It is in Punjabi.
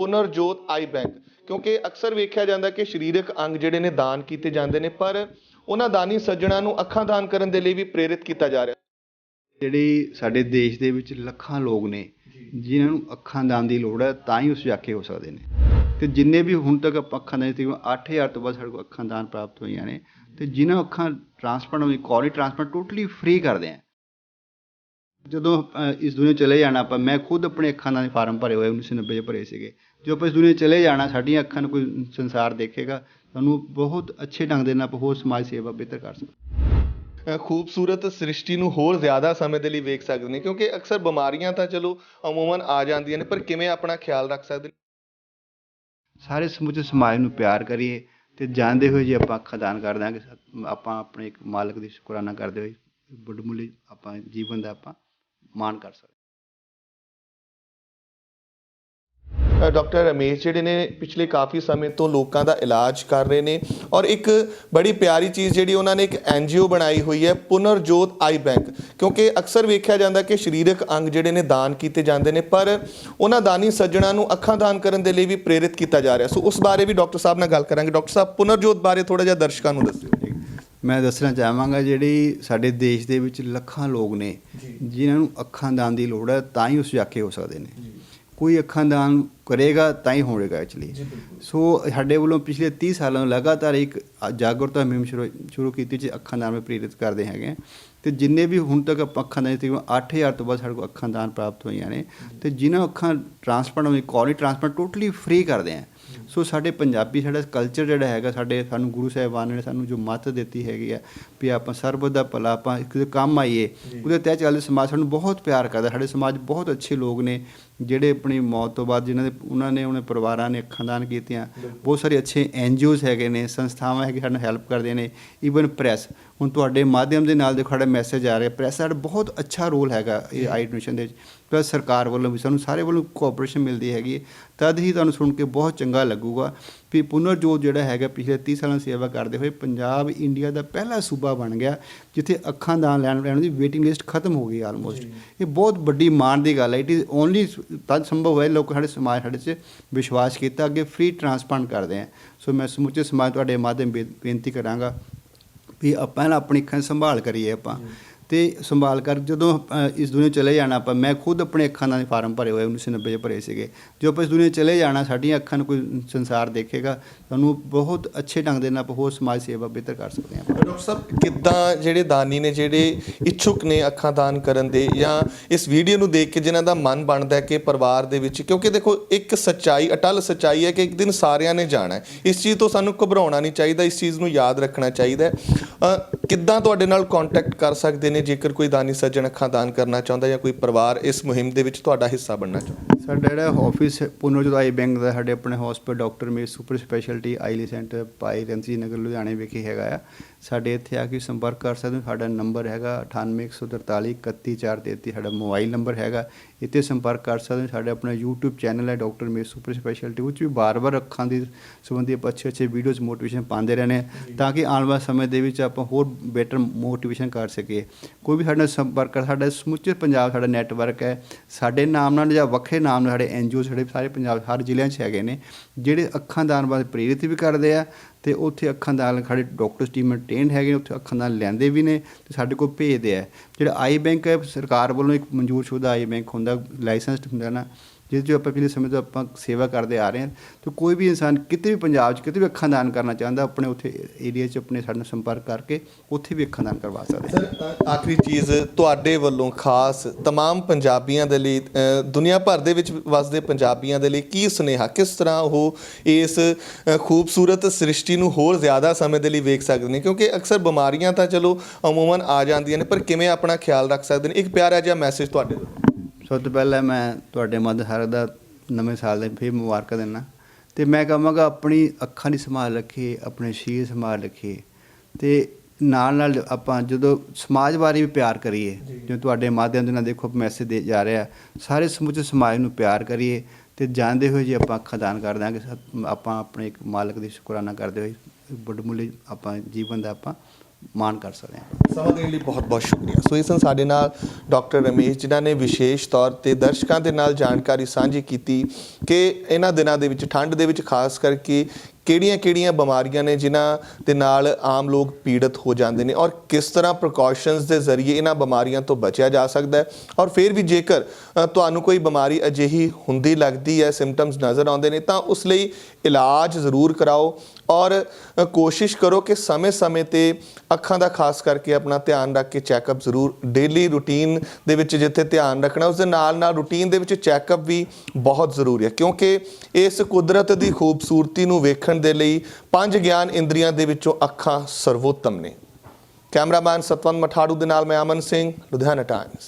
ਪੁਨਰਜੋਤ ਆਈ ਬੈਂਕ। ਕਿਉਂਕਿ ਅਕਸਰ ਵੇਖਿਆ ਜਾਂਦਾ ਕਿ ਸਰੀਰਕ ਅੰਗ ਜਿਹੜੇ ਨੇ ਦਾਨ ਕੀਤੇ ਜਾਂਦੇ ਨੇ, ਪਰ ਉਹਨਾਂ ਦਾਨੀ ਸੱਜਣਾ ਨੂੰ ਅੱਖਾਂ ਦਾਨ ਕਰਨ ਦੇ ਲਈ ਵੀ ਪ੍ਰੇਰਿਤ ਕੀਤਾ ਜਾ ਰਿਹਾ। ਜਿਹੜੀ ਸਾਡੇ ਦੇਸ਼ ਦੇ ਵਿੱਚ ਲੱਖਾਂ ਲੋਕ ਨੇ, ਜਿਨ੍ਹਾਂ ਨੂੰ ਅੱਖਾਂ ਦਾਨ ਦੀ ਲੋੜ ਹੈ, ਤਾਂ ਹੀ ਉਸ ਜਾਕੇ ਹੋ ਸਕਦੇ ਨੇ। ਤੇ ਜਿੰਨੇ ਵੀ ਹੁਣ ਤੱਕ ਆਪਾਂ ਅੱਖਾਂ ਦਾਨ ਤਕਰੀਬਨ 8000 ਤੋਂ ਬਾਅਦ ਸਾਡੇ ਕੋਲ ਅੱਖਾਂ ਦਾਨ ਪ੍ਰਾਪਤ ਹੋਈਆਂ ਨੇ। ਤੇ ਜਿਨ੍ਹਾਂ ਅੱਖਾਂ ਟ੍ਰਾਂਸਪਲਾਂਟ ਹੋਈ ਕੋਰੀ ਟ੍ਰਾਂਸਪਲਾਂਟ ਟੋਟਲੀ ਫ੍ਰੀ ਕਰਦੇ ਆ। ਜਦੋਂ ਇਸ ਦੁਨੀਆ ਚਲੇ ਜਾਣਾ ਆਪਾਂ ਮੈਂ ਖੁਦ ਆਪਣੇ ਅੱਖਾਂ ਦਾ ਫਾਰਮ ਭਰੇ ਹੋਏ 1990 'ਚ ਭਰੇ ਸੀਗੇ। ਜੋ ਆਪਾਂ ਇਸ ਦੁਨੀਆ ਚਲੇ ਜਾਣਾ ਸਾਡੀਆਂ ਅੱਖਾਂ ਨੂੰ ਕੋਈ ਸੰਸਾਰ ਦੇਖੇਗਾ ਤੁਹਾਨੂੰ ਬਹੁਤ ਅੱਛੇ ਢੰਗ ਦੇ ਨਾਲ ਆਪਾਂ ਹੋਰ ਸਮਾਜ ਸੇਵਾ ਬਿਹਤਰ ਕਰ ਸਕਦੇ ਖੂਬਸੂਰਤ ਸ੍ਰਿਸ਼ਟੀ ਨੂੰ ਹੋਰ ਜ਼ਿਆਦਾ ਸਮੇਂ ਦੇ ਲਈ ਵੇਖ ਸਕਦੇ ਨੇ ਕਿਉਂਕਿ ਅਕਸਰ ਬਿਮਾਰੀਆਂ ਤਾਂ ਚਲੋ ਅਮੂਮਨ ਆ ਜਾਂਦੀਆਂ ਨੇ ਪਰ ਕਿਵੇਂ ਆਪਣਾ ਖਿਆਲ ਰੱਖ ਸਕਦੇ ਨੇ? ਸਾਰੇ ਸਮੁੱਚੇ ਸਮਾਜ ਨੂੰ ਪਿਆਰ ਕਰੀਏ ਤੇ ਜਾਣਦੇ ਹੋਏ ਜੇ ਆਪਾਂ ਅੱਖਾਂ ਦਾਨ ਕਰ ਦਾਂਗੇ ਸਾ- ਆਪਾਂ ਆਪਣੇ ਇੱਕ ਮਾਲਕ ਦੀ ਸ਼ੁਕਰਾਨਾ ਕਰਦੇ ਹੋਏ ਬੜਮੁੱਲੀ ਆਪਾਂ ਜੀਵਨ ਦਾ ਆਪਾਂ ਮਾਣ ਕਰ ਸਕਦੇ ਡਾਕਟਰ ਰਮੇਸ਼ ਜਿਹੜੇ ਨੇ ਪਿਛਲੇ ਕਾਫੀ ਸਮੇਂ ਤੋਂ ਲੋਕਾਂ ਦਾ ਇਲਾਜ ਕਰ ਰਹੇ ਨੇ ਔਰ ਇੱਕ ਬੜੀ ਪਿਆਰੀ ਚੀਜ਼ ਜਿਹੜੀ ਉਹਨਾਂ ਨੇ ਇੱਕ ਐਨਜੀਓ ਬਣਾਈ ਹੋਈ ਹੈ, ਪੁਨਰਜੋਤ ਆਈ ਬੈਂਕ। ਕਿਉਂਕਿ ਅਕਸਰ ਵੇਖਿਆ ਜਾਂਦਾ ਕਿ ਸਰੀਰਕ ਅੰਗ ਜਿਹੜੇ ਨੇ ਦਾਨ ਕੀਤੇ ਜਾਂਦੇ ਨੇ, ਪਰ ਉਹਨਾਂ ਦਾਨੀ ਸੱਜਣਾ ਨੂੰ ਅੱਖਾਂ ਦਾਨ ਕਰਨ ਦੇ ਲਈ ਵੀ ਪ੍ਰੇਰਿਤ ਕੀਤਾ ਜਾ ਰਿਹਾ। ਸੋ ਉਸ ਬਾਰੇ ਵੀ ਡਾਕਟਰ ਸਾਹਿਬ ਨਾਲ ਗੱਲ ਕਰਾਂਗੇ। ਡਾਕਟਰ ਸਾਹਿਬ, ਪੁਨਰਜੋਤ ਬਾਰੇ ਥੋੜਾ ਜਿਹਾ ਦਰਸ਼ਕਾਂ ਨੂੰ ਦੱਸਿਓ। ਮੈਂ ਦੱਸਣਾ ਚਾਹਾਂਗਾ ਜਿਹੜੀ ਸਾਡੇ ਦੇਸ਼ ਦੇ ਵਿੱਚ ਲੱਖਾਂ ਲੋਕ ਨੇ ਜਿਨ੍ਹਾਂ ਨੂੰ ਅੱਖਾਂ ਦਾਨ ਦੀ ਲੋੜ ਹੈ ਤਾਂ ਹੀ ਉਸ ਜਾਕੇ ਹੋ ਸਕਦੇ ਨੇ। ਕੋਈ ਅੱਖਾਂ ਦਾਨ ਕਰੇਗਾ ਤਾਂ ਹੀ ਹੋਵੇਗਾ ਐਕਚੁਅਲੀ ਸੋ ਸਾਡੇ ਵੱਲੋਂ ਪਿਛਲੇ 30 ਸਾਲਾਂ ਤੋਂ ਲਗਾਤਾਰ ਇੱਕ ਜਾਗਰੂਕਤਾ ਮੁਹਿੰਮ ਸ਼ੁਰੂ ਕੀਤੀ ਜੀ ਅੱਖਾਂ ਦਾਨ ਵਿੱਚ ਪ੍ਰੇਰਿਤ ਕਰਦੇ ਹੈਗੇ। ਤੇ ਜਿੰਨੇ ਵੀ ਹੁਣ ਤੱਕ ਆਪਾਂ ਅੱਖਾਂ ਦਾਨ ਤਕਰੀਬਨ 8000 ਤੋਂ ਬਾਅਦ ਸਾਡੇ ਕੋਲ ਅੱਖਾਂ ਦਾਨ ਪ੍ਰਾਪਤ ਹੋਈਆਂ ਨੇ। ਤੇ ਜਿਨ੍ਹਾਂ ਅੱਖਾਂ ਟ੍ਰਾਂਸਪਲਾਂਟ ਹੋਈ ਕੋਰੀ ਟ੍ਰਾਂਸਪਲਾਂਟ ਟੋਟਲੀ ਫ੍ਰੀ ਕਰਦੇ ਆ। ਸੋ ਸਾਡੇ ਪੰਜਾਬੀ ਸਾਡਾ ਕਲਚਰ ਜਿਹੜਾ ਹੈਗਾ ਸਾਡੇ ਸਾਨੂੰ ਗੁਰੂ ਸਾਹਿਬਾਨ ਨੇ ਸਾਨੂੰ ਜੋ ਮੱਤ ਦਿੱਤੀ ਹੈਗੀ ਆ ਵੀ ਆਪਾਂ ਸਰਬਤ ਦਾ ਭਲਾ ਆਪਾਂ ਇੱਕ ਦੇ ਕੰਮ ਆਈਏ ਉਹਦੇ ਤਹਿ ਚੱਲਦੇ ਸਮਾਜ ਸਾਨੂੰ ਬਹੁਤ ਪਿਆਰ ਕਰਦਾ ਸਾਡੇ ਸਮਾਜ ਬਹੁਤ ਅੱਛੇ ਲੋਕ ਨੇ ਜਿਹੜੇ ਆਪਣੀ ਮੌਤ ਤੋਂ ਬਾਅਦ ਜਿਨ੍ਹਾਂ ਦੇ ਉਹਨਾਂ ਨੇ ਉਹਨਾਂ ਪਰਿਵਾਰਾਂ ਨੇ ਅੱਖਾਂ ਦਾਨ ਕੀਤੀਆਂ। ਬਹੁਤ ਸਾਰੇ ਅੱਛੇ ਐਨਜੀਓਜ਼ ਹੈਗੇ ਨੇ ਸੰਸਥਾਵਾਂ ਹੈਗੇ ਸਾਨੂੰ ਹੈਲਪ ਕਰਦੇ ਨੇ ਈਵਨ ਪ੍ਰੈਸ ਹੁਣ ਤੁਹਾਡੇ ਮਾਧਿਅਮ ਦੇ ਨਾਲ ਦੇਖੋ ਸਾਡਾ ਮੈਸੇਜ ਆ ਰਿਹਾ। ਪ੍ਰੈਸ ਸਾਡਾ ਬਹੁਤ ਅੱਛਾ ਰੋਲ ਹੈਗਾ ਇਹ ਆਈ ਡੋਨੇਸ਼ਨ ਦੇ ਵਿੱਚ। ਪਲੱਸ ਸਰਕਾਰ ਵੱਲੋਂ ਵੀ ਸਾਨੂੰ ਸਾਰੇ ਵੱਲੋਂ ਕੋਆਪਰੇਸ਼ਨ ਮਿਲਦੀ ਹੈਗੀ। ਤਦ ਹੀ ਤੁਹਾਨੂੰ ਸੁਣ ਕੇ ਬਹੁਤ ਚੰਗਾ ਲੱਗੂਗਾ ਵੀ ਪੁਨਰਜੋਤ ਜਿਹੜਾ ਹੈਗਾ ਪਿਛਲੇ 30 ਸਾਲਾਂ ਦੀ ਸੇਵਾ ਕਰਦੇ ਹੋਏ ਪੰਜਾਬ ਇੰਡੀਆ ਦਾ ਪਹਿਲਾ ਸੂਬਾ ਬਣ ਗਿਆ ਜਿੱਥੇ ਅੱਖਾਂ ਦਾਨ ਲੈਣ ਲੈਣ ਦੀ ਵੇਟਿੰਗ ਲਿਸਟ ਖਤਮ ਹੋ ਗਈ ਆਲਮੋਸਟ ਇਹ ਬਹੁਤ ਵੱਡੀ ਮਾਣ ਦੀ ਗੱਲ ਹੈ। ਇਟ ਇਜ਼ ਓਨਲੀ ਤਦ ਸੰਭਵ ਹੋਇਆ ਲੋਕ ਸਾਡੇ ਸਮਾਜ ਸਾਡੇ 'ਚ ਵਿਸ਼ਵਾਸ ਕੀਤਾ, ਅੱਗੇ ਫ੍ਰੀ ਟ੍ਰਾਂਸਪਲਾਂਟ ਕਰਦੇ ਆ। ਸੋ ਮੈਂ ਸਮੁੱਚੇ ਸਮਾਜ ਤੁਹਾਡੇ ਮਾਧਿਅਮ ਬੇ- ਬੇਨਤੀ ਕਰਾਂਗਾ ਵੀ ਆਪਾਂ ਨਾ ਆਪਣੀ ਅੱਖਾਂ ਦੀ ਸੰਭਾਲ ਕਰੀਏ ਆਪਾਂ। ਤੇ ਸੰਭਾਲ ਕਰ, ਜਦੋਂ ਇਸ ਦੁਨੀਆ ਚਲੇ ਜਾਣਾ, ਆਪਾਂ ਮੈਂ ਖੁਦ ਆਪਣੇ ਅੱਖਾਂ ਨਾਲ ਫਾਰਮ ਭਰੇ ਹੋਏ 1990 'ਚ ਭਰੇ ਸੀਗੇ। ਜੋ ਆਪਾਂ ਇਸ ਦੁਨੀਆ 'ਚ ਚਲੇ ਜਾਣਾ, ਸਾਡੀਆਂ ਅੱਖਾਂ ਨੂੰ ਕੋਈ ਸੰਸਾਰ ਦੇਖੇਗਾ, ਸਾਨੂੰ ਬਹੁਤ ਅੱਛੇ ਢੰਗ ਦੇ ਨਾਲ ਆਪਾਂ ਹੋਰ ਸਮਾਜ ਸੇਵਾ ਬਿਹਤਰ ਕਰ ਸਕਦੇ ਹਾਂ। ਡਾਕਟਰ ਸਾਹਿਬ, ਕਿੱਦਾਂ ਜਿਹੜੇ ਦਾਨੀ ਨੇ, ਜਿਹੜੇ ਇੱਛੁਕ ਨੇ ਅੱਖਾਂ ਦਾਨ ਕਰਨ ਦੇ, ਜਾਂ ਇਸ ਵੀਡੀਓ ਨੂੰ ਦੇਖ ਕੇ ਜਿਨ੍ਹਾਂ ਦਾ ਮਨ ਬਣਦਾ ਹੈ ਕਿ ਪਰਿਵਾਰ ਦੇ ਵਿੱਚ, ਕਿਉਂਕਿ ਦੇਖੋ, ਇੱਕ ਸੱਚਾਈ, ਅਟਲ ਸੱਚਾਈ ਹੈ ਕਿ ਇੱਕ ਦਿਨ ਸਾਰਿਆਂ ਨੇ ਜਾਣਾ ਹੈ। ਇਸ ਚੀਜ਼ ਤੋਂ ਸਾਨੂੰ ਘਬਰਾਉਣਾ ਨਹੀਂ ਚਾਹੀਦਾ, ਇਸ ਚੀਜ਼ ਨੂੰ ਯਾਦ ਰੱਖਣਾ ਚਾਹੀਦਾ ਹੈ। ਕਿੱਦਾਂ ਤੁਹਾਡੇ ਨਾਲ ਕੰਟੈਕਟ ਕਰ ਸਕਦੇ ਨੇ? ਜੇਕਰ ਕੋਈ ਦਾਨੀ ਸੱਜਣ ਅੱਖਾਂ ਦਾਨ ਕਰਨਾ ਚਾਹੁੰਦਾ ਜਾਂ ਕੋਈ ਪਰਿਵਾਰ ਇਸ ਮੁਹਿੰਮ ਦੇ ਵਿੱਚ ਤੁਹਾਡਾ ਹਿੱਸਾ ਬਣਨਾ ਚਾਹੁੰਦਾ? ਸਾਡਾ ਜਿਹੜਾ ਆਫਿਸ ਪੁਨਰਜੁਦਾਈ ਬੈਂਕ ਦਾ ਸਾਡੇ ਆਪਣੇ ਹਸਪੀਟਲ ਡਾਕਟਰ ਮੇ ਸੁਪਰ ਸਪੈਸ਼ਲਟੀ ਆਈਲੀ ਸੈਂਟਰ ਪਾਈ ਰਣਜੀਤ ਨਗਰ, ਲੁਧਿਆਣੇ ਵਿਖੇ ਹੈਗਾ ਆ। ਸਾਡੇ ਇੱਥੇ ਆ ਕੇ ਸੰਪਰਕ ਕਰ ਸਕਦੇ ਹੋ। ਸਾਡਾ ਨੰਬਰ ਹੈਗਾ 9814 31433 ਸਾਡਾ ਮੋਬਾਈਲ ਨੰਬਰ ਹੈਗਾ। ਇੱਥੇ ਸੰਪਰਕ ਕਰ ਸਕਦੇ ਹੋ। ਸਾਡੇ ਆਪਣਾ YouTube ਚੈਨਲ ਹੈ ਡਾਕਟਰ ਮੇ ਸੁਪਰ ਸਪੈਸ਼ਲਟੀ ਵਿੱਚ ਵੀ ਬਾਰ-ਬਾਰ ਅੱਖਾਂ ਦੀ ਸੰਬੰਧੀ ਆਪਾਂ ਅੱਛੇ-ਅੱਛੇ ਵੀਡੀਓਜ਼ ਮੋਟੀਵੇਸ਼ਨ ਪਾਉਂਦੇ ਰਹਿੰਦੇ ਹਾਂ ਤਾਂ ਕਿ ਆਉਣ ਵਾਲੇ ਸਮੇਂ ਦੇ ਵਿੱਚ ਆਪਾਂ ਹੋਰ ਬੈਟਰ ਮੋਟੀਵੇਸ਼ਨ ਕਰ ਸਕੀਏ। ਕੋਈ ਵੀ ਸਾਡੇ ਨਾਲ ਸੰਪਰਕ ਕਰ ਸਾਡਾ ਸਮੁੱਚੇ ਪੰਜਾਬ ਸਾਡਾ ਨੈਟਵਰਕ ਹੈ। ਸਾਡੇ ਨਾਮ ਨਾਲ ਜਾਂ ਵੱਖਰੇ ਨਾਮ ਨਾਲ ਸਾਡੇ ਐਨਜੀਓ ਸਾਡੇ ਸਾਰੇ ਪੰਜਾਬ ਹਰ ਜ਼ਿਲ੍ਹਿਆਂ 'ਚ ਹੈਗੇ ਨੇ ਜਿਹੜੇ ਅੱਖਾਂ ਦਾਨ ਬਾਰੇ ਪ੍ਰੇਰਿਤ ਵੀ ਕਰਦੇ ਆ। ਤੇ ਉੱਥੇ ਅੱਖਾਂ ਦਾਨ ਸਾਡੇ ਡਾਕਟਰਸ ਟੀਮ ਟ੍ਰੇਨਡ ਹੈਗੇ ਨੇ, ਉੱਥੇ ਅੱਖਾਂ ਦਾਨ ਲੈਂਦੇ ਵੀ ਨੇ ਤੇ ਸਾਡੇ ਕੋਲ ਭੇਜਦੇ ਆ। ਜਿਹੜਾ ਆਈ ਬੈਂਕ ਹੈ, ਸਰਕਾਰ ਵੱਲੋਂ ਇੱਕ ਮਨਜ਼ੂਰ ਸ਼ੁਦਾ ਆਈ ਬੈਂਕ ਹੁੰਦਾ ਲਾਇਸੈਂਸਡ ਹੁੰਦਾ ਨਾ ਜਿਸ ਜੋ ਆਪਾਂ ਪਿਛਲੇ ਸਮੇਂ ਤੋਂ ਆਪਾਂ ਸੇਵਾ ਕਰਦੇ ਆ ਰਹੇ ਹਾਂ ਤੇ ਕੋਈ ਵੀ ਇਨਸਾਨ ਕਿਤੇ ਵੀ ਪੰਜਾਬ 'ਚ ਕਿਤੇ ਵੀ ਅੱਖਾਂ ਦਾਨ ਕਰਨਾ ਚਾਹੁੰਦਾ ਆਪਣੇ ਉੱਥੇ ਏਰੀਆ 'ਚ ਆਪਣੇ ਸਾਡੇ ਨਾਲ ਸੰਪਰਕ ਕਰਕੇ ਉੱਥੇ ਵੀ ਅੱਖਾਂ ਦਾਨ ਕਰਵਾ ਸਕਦੇ ਸਰ ਅ, ਆਖਰੀ ਚੀਜ਼ ਤੁਹਾਡੇ ਵੱਲੋਂ ਖਾਸ तमाम ਪੰਜਾਬੀਆਂ ਦੇ ਲਈ ਅ, ਦੁਨੀਆ ਭਰ ਦੇ ਵਿੱਚ ਵਸਦੇ ਪੰਜਾਬੀਆਂ ਦੇ ਲਈ ਕੀ ਸੁਨੇਹਾ ਕਿਸ ਤਰ੍ਹਾਂ ਉਹ ਇਸ ਅ, ਖੂਬਸੂਰਤ ਸ੍ਰਿਸ਼ਟੀ ਨੂੰ ਹੋਰ ਜ਼ਿਆਦਾ ਸਮੇਂ ਦੇ ਲਈ ਵੇਖ ਸਕਦੇ ਨੇ ਕਿਉਂਕਿ ਅਕਸਰ ਬਿਮਾਰੀਆਂ ਤਾਂ ਚਲੋ ਅਮੂਮਨ ਆ ਜਾਂਦੀਆਂ ਨੇ ਪਰ ਕਿਵੇਂ ਆਪਣਾ ਖਿਆਲ ਰੱਖ ਸਕਦੇ ਨੇ ਇੱਕ ਪਿਆਰਾ ਜਿਹਾ ਮੈਸੇਜ ਤੁਹਾਡੇ ਵੱਲੋਂ ਸਭ ਤੋਂ ਪਹਿਲਾਂ ਮੈਂ ਤੁਹਾਡੇ ਮੱਧ ਹਰ ਦਾ ਨਵੇਂ ਸਾਲ ਦੇ ਫਿਰ ਮੁਬਾਰਕਾਂ ਦਿੰਦਾ। ਤੇ ਮੈਂ ਕਹਾਂਗਾ ਆਪਣੀ ਅੱਖਾਂ ਦੀ ਸੰਭਾਲ ਰੱਖੀਏ ਆਪਣੇ ਸਰੀਰ ਸੰਭਾਲ ਰੱਖੀਏ। ਤੇ ਨਾਲ ਨਾਲ ਆਪਾਂ ਜਦੋਂ ਸਮਾਜ ਬਾਰੇ ਵੀ ਪਿਆਰ ਕਰੀਏ ਜਿਵੇਂ ਤੁਹਾਡੇ ਮਾਧਿਅਮ ਦੇ ਨਾਲ ਦੇਖੋ ਮੈਸੇਜ ਦੇ ਜਾ ਰਿਹਾ ਸਾਰੇ ਸਮੁੱਚੇ ਸਮਾਜ ਨੂੰ ਪਿਆਰ ਕਰੀਏ ਤੇ ਜਾਣਦੇ ਹੋਏ ਜੇ ਆਪਾਂ ਅੱਖਾਂ ਦਾਨ ਕਰ ਦਾਂਗੇ ਸਤ- ਆਪਾਂ ਆਪਣੇ ਇੱਕ ਮਾਲਕ ਦੀ ਸ਼ੁਕਰਾਨਾ ਕਰਦੇ ਹੋਏ ਬੜਮੁੱਲੀ ਆਪਾਂ ਜੀਵਨ ਦਾ ਆਪਾਂ ਮਾਣ ਕਰ ਸਕਦੇ ਹਾਂ। ਸਮਾਂ ਦੇਣ ਲਈ ਬਹੁਤ ਬਹੁਤ ਸ਼ੁਕਰੀਆ। ਸੋ ਇਸ ਸਾਡੇ ਨਾਲ ਡਾਕਟਰ ਰਮੇਸ਼, ਜਿਨ੍ਹਾਂ ਨੇ ਵਿਸ਼ੇਸ਼ ਤੌਰ ਤੇ ਦਰਸ਼ਕਾਂ ਦੇ ਨਾਲ ਜਾਣਕਾਰੀ ਸਾਂਝੀ ਕੀਤੀ ਕਿ ਇਹਨਾਂ ਦਿਨਾਂ ਦੇ ਵਿੱਚ, ਠੰਡ ਦੇ ਵਿੱਚ, ਖਾਸ ਕਰਕੇ ਕਿਹੜੀਆਂ-ਕਿਹੜੀਆਂ ਬਿਮਾਰੀਆਂ ਨੇ ਜਿਨ੍ਹਾਂ ਦੇ ਨਾਲ ਆਮ ਲੋਕ ਪੀੜਤ ਹੋ ਜਾਂਦੇ ਨੇ ਔਰ ਕਿਸ ਤਰ੍ਹਾਂ ਪ੍ਰੀਕਾਸ਼ਨਸ ਦੇ ਜ਼ਰੀਏ ਇਹਨਾਂ ਬਿਮਾਰੀਆਂ ਤੋਂ ਬਚਿਆ ਜਾ ਸਕਦਾ ਹੈ? ਔਰ ਫਿਰ ਵੀ ਜੇਕਰ ਤੁਹਾਨੂੰ ਕੋਈ ਬਿਮਾਰੀ ਅਜਿਹੀ ਹੁੰਦੀ ਲੱਗਦੀ ਹੈ ਸਿੰਪਟਮਸ ਨਜ਼ਰ ਆਉਂਦੇ ਨੇ, ਤਾਂ ਉਸ ਲਈ ਇਲਾਜ ਜ਼ਰੂਰ ਕਰਾਓ ਔਰ ਕੋਸ਼ਿਸ਼ ਕਰੋ ਕਿ ਸਮੇਂ-ਸਮੇਂ ਤੇ ਅੱਖਾਂ ਦਾ ਖਾਸ ਕਰਕੇ ਆਪਣਾ ਧਿਆਨ ਰੱਖ ਕੇ ਚੈੱਕਅਪ ਜ਼ਰੂਰ ਡੇਲੀ ਰੂਟੀਨ ਦੇ ਵਿੱਚ ਜਿੱਥੇ ਧਿਆਨ ਰੱਖਣਾ ਉਸ ਦੇ ਨਾਲ ਨਾਲ ਰੂਟੀਨ ਦੇ ਵਿੱਚ ਚੈੱਕਅਪ ਵੀ ਬਹੁਤ ਜ਼ਰੂਰੀ ਹੈ ਕਿਉਂਕਿ ਇਸ ਕੁਦਰਤ ਦੀ ਖੂਬਸੂਰਤੀ ਨੂੰ ਵੇਖਣ ਦੇ ਲਈ ਪੰਜ ਗਿਆਨ ਇੰਦਰੀਆਂ ਦੇ ਵਿੱਚੋਂ ਅੱਖਾਂ ਸਰਵੋਤਮ ਨੇ। ਕੈਮਰਾਮੈਨ ਸਤਵੰਤ ਮਠਾੜੂ ਦੇ ਨਾਲ ਮੈਂ ਅਮਨ ਸਿੰਘ, ਲੁਧਿਆਣਾ ਟਾਈਮਸ